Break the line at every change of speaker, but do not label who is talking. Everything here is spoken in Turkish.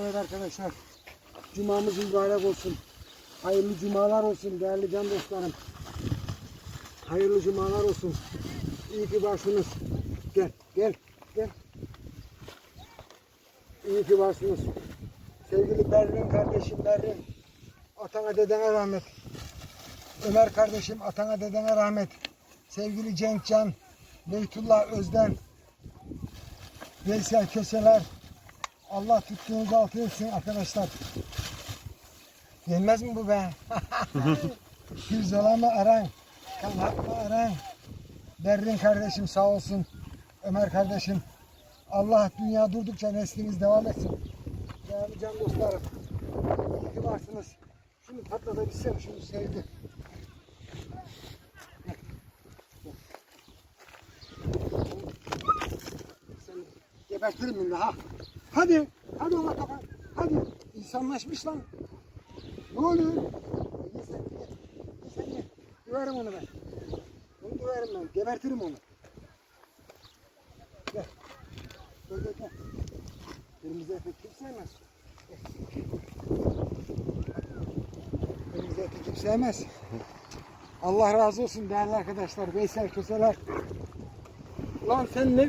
Evet arkadaşlar. Cumamız mübarek olsun. Hayırlı cumalar olsun değerli can dostlarım. Hayırlı cumalar olsun. İyi ki varsınız. Gel, gel, gel. İyi ki varsınız. Sevgili Berrin kardeşim Berrin. Atana dedene rahmet. Ömer kardeşim atana dedene rahmet. Sevgili Cenkcan, Beytullah Özden, Veysel Köseler. Allah tuttuğunuzu altı etsin arkadaşlar. Yenmez mi bu be? Güzel mı aran? Kanat mı aran? Berrin kardeşim sağ olsun. Ömer kardeşim. Allah dünya durdukça nesliniz devam etsin. Değerli can dostlarım. İyi ki varsınız. Şunu patlatabilsem şunu sevdi. Gebertirim bunu ha. Hadi. Hadi ona kafa. Hadi. İnsanlaşmış lan. Ne oluyor? Ye sen ye. Onu ben. Onu döverim ben. Gebertirim onu. Gel. Gel gel gel. Kırmızı etek kim sevmez? Kırmızı etek kim sevmez? Allah razı olsun değerli arkadaşlar. Veysel Köseler. Lan sen ne